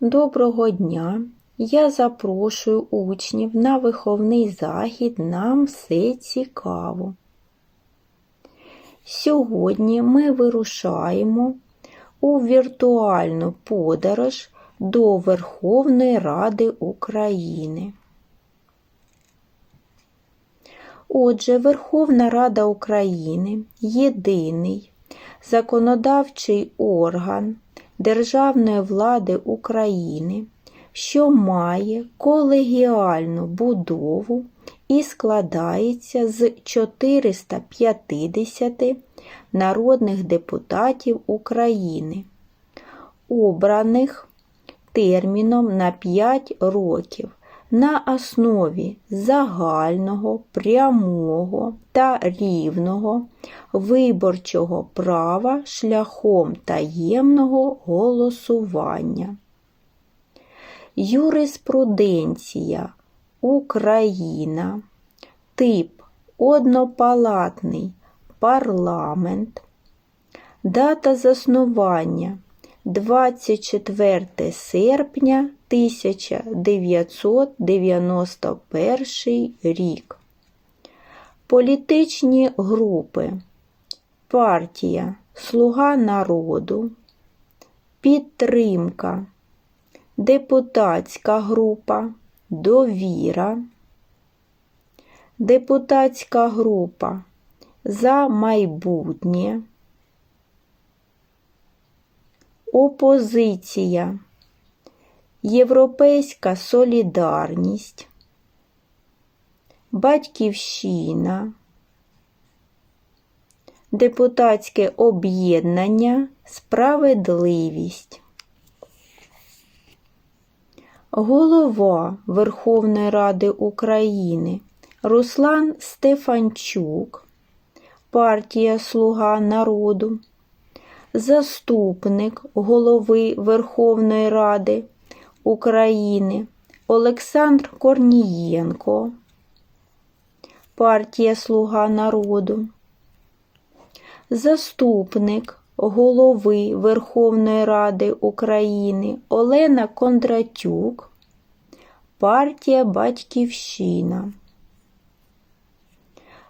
Доброго дня! Я запрошую учнів на виховний захід «Нам все цікаво». Сьогодні ми вирушаємо у віртуальну подорож до Верховної Ради України. Отже, Верховна Рада України єдиний законодавчий орган державної влади України, що має колегіальну будову і складається з 450 народних депутатів України, обраних терміном на 5 років на основі загального, прямого та рівного виборчого права шляхом таємного голосування. Юриспруденція Україна, тип однопалатний парламент, дата заснування 24 серпня 1991 рік. Політичні групи. Партія Слуга народу, Підтримка, Депутатська група, Довіра, Депутатська група За майбутнє, Опозиція, Європейська солідарність, Батьківщина, Депутатське об'єднання Справедливість. Голова Верховної Ради України Руслан Стефанчук, партія Слуга народу, заступник голови Верховної Ради України Олександр Корнієнко, партія Слуга народу, заступник голови Верховної Ради України Олена Кондратюк, партія Батьківщина.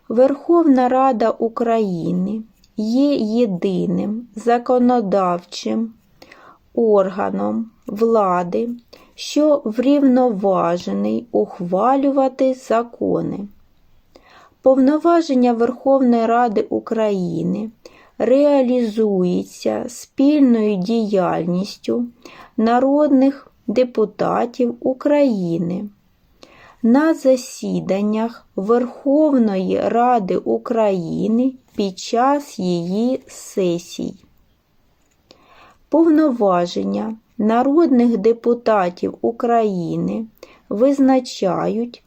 Верховна Рада України є єдиним законодавчим органом влади, що врівноважений ухвалювати закони. Повноваження Верховної Ради України реалізується спільною діяльністю народних депутатів України на засіданнях Верховної Ради України під час її сесій. Повноваження народних депутатів України визначають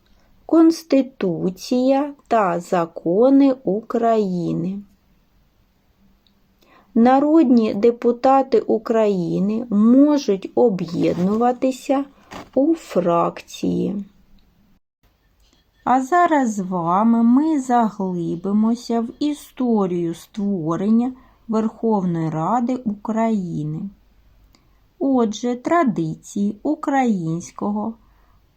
Конституція та закони України. Народні депутати України можуть об'єднуватися у фракції. А зараз з вами ми заглибимося в історію створення Верховної Ради України. Отже, традиції українського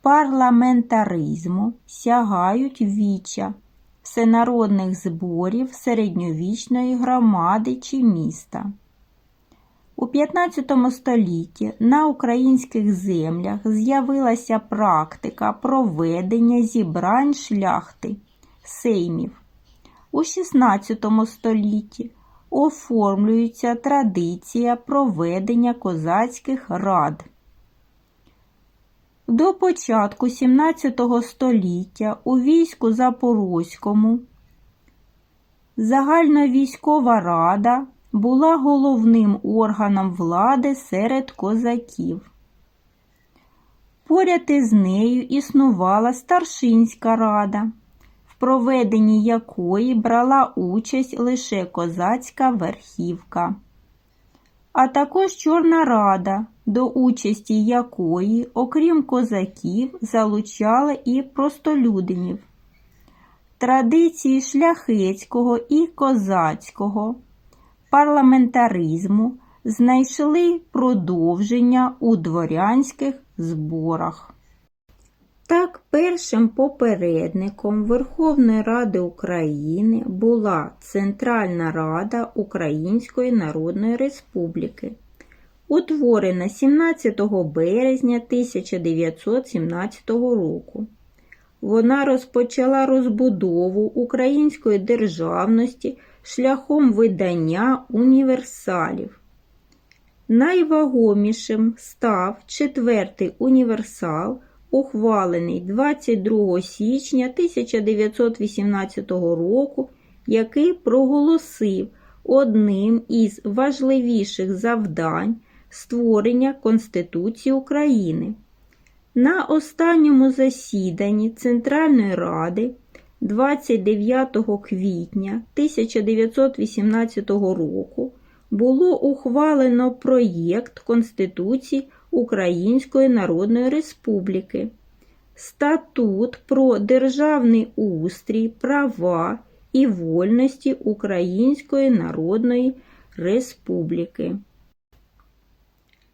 парламентаризму сягають віча всенародних зборів середньовічної громади чи міста. У 15 столітті на українських землях з'явилася практика проведення зібрань шляхти сеймів. У 16 столітті оформлюється традиція проведення козацьких рад. До початку 17 століття у війську Запорозькому загальновійськова рада була головним органом влади серед козаків. Поряд із нею існувала старшинська рада, проведенні якої брала участь лише козацька верхівка, а також Чорна рада, до участі якої, окрім козаків, залучали і простолюдинів. Традиції шляхетського і козацького парламентаризму знайшли продовження у дворянських зборах. Першим попередником Верховної Ради України була Центральна Рада Української Народної Республіки, утворена 17 березня 1917 року. Вона розпочала розбудову української державності шляхом видання універсалів. Найвагомішим став четвертий універсал, ухвалений 22 січня 1918 року, який проголосив одним із важливіших завдань створення Конституції України. На останньому засіданні Центральної Ради 29 квітня 1918 року було ухвалено проєкт Конституції Української Народної Республіки, Статут про державний устрій, права і вольності Української Народної Республіки.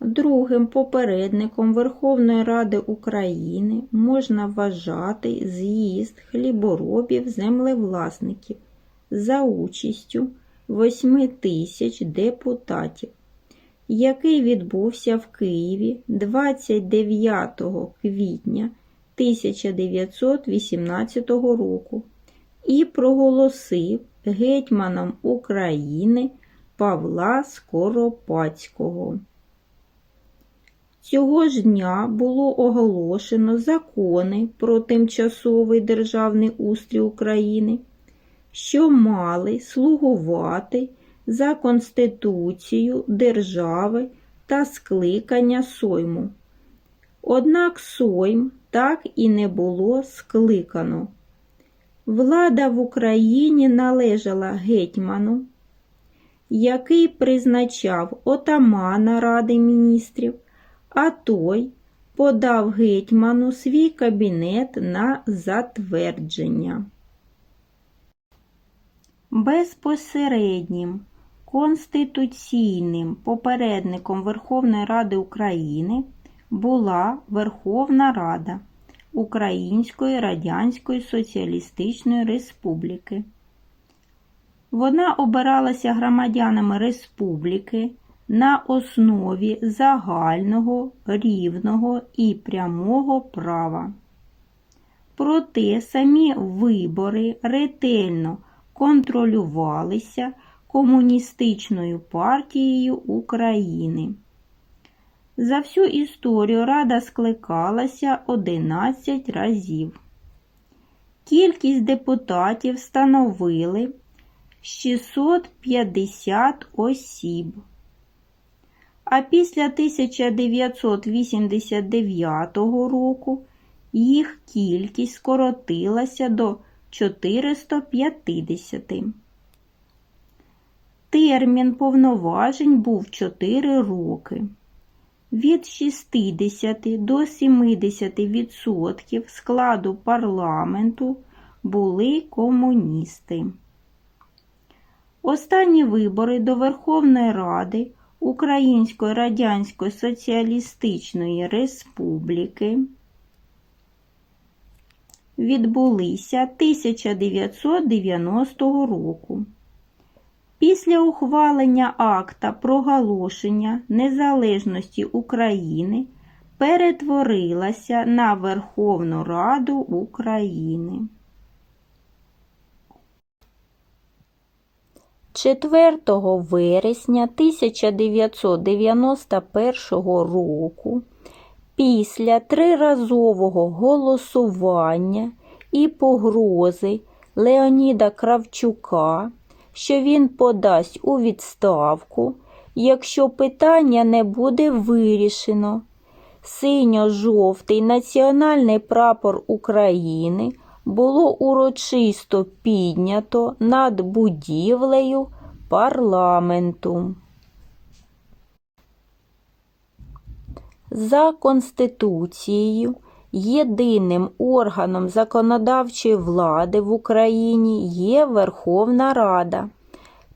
Другим попередником Верховної Ради України можна вважати з'їзд хліборобів-землевласників за участю 8 тисяч депутатів, який відбувся в Києві 29 квітня 1918 року і проголосив гетьманом України Павла Скоропадського. Цього ж дня було оголошено закони про тимчасовий державний устрій України, що мали слугувати за Конституцією держави та скликання Сойму. Однак Сойм так і не було скликано. Влада в Україні належала гетьману, який призначав отамана Ради міністрів а той подав гетьману свій кабінет на затвердження. Безпосереднім конституційним попередником Верховної Ради України була Верховна Рада Української Радянської Соціалістичної Республіки. Вона обиралася громадянами республіки на основі загального, рівного і прямого права. Проте самі вибори ретельно контролювалися Комуністичною партією України. За всю історію Рада скликалася 11 разів. Кількість депутатів становили 650 осіб а після 1989 року їх кількість скоротилася до 450. Термін повноважень був 4 роки. Від 60 до 70% складу парламенту були комуністи. Останні вибори до Верховної Ради Української Радянської Соціалістичної Республіки відбулися 1990 року. Після ухвалення акта проголошення незалежності України перетворилася на Верховну Раду України. 4 вересня 1991 року після триразового голосування і погрози Леоніда Кравчука, що він подасть у відставку, якщо питання не буде вирішено. Синьо-жовтий національний прапор України було урочисто піднято над будівлею парламенту. За Конституцією єдиним органом законодавчої влади в Україні є Верховна Рада,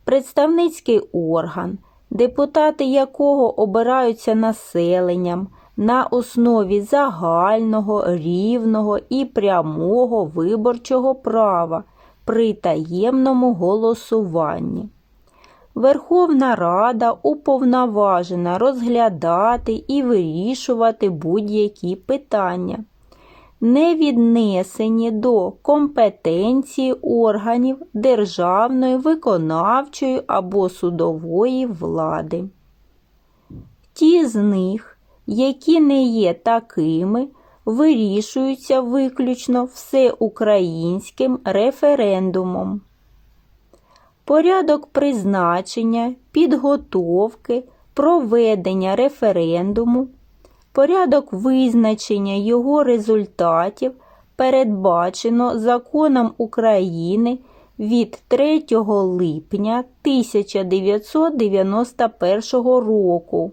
представницький орган, депутати якого обираються населенням на основі загального, рівного і прямого виборчого права при таємному голосуванні. Верховна Рада уповноважена розглядати і вирішувати будь-які питання, не віднесені до компетенції органів державної, виконавчої або судової влади. Ті з них, які не є такими, вирішуються виключно всеукраїнським референдумом. Порядок призначення, підготовки, проведення референдуму, порядок визначення його результатів передбачено законом України від 3 липня 1991 року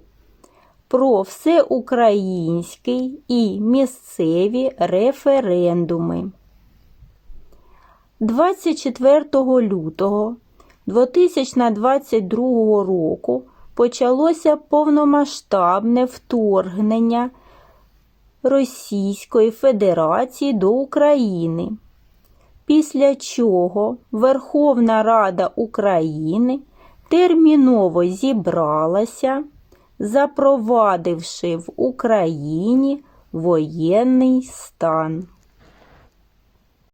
про всеукраїнський і місцеві референдуми. 24 лютого 2022 року почалося повномасштабне вторгнення Російської Федерації до України, після чого Верховна Рада України терміново зібралася, запровадивши в Україні воєнний стан.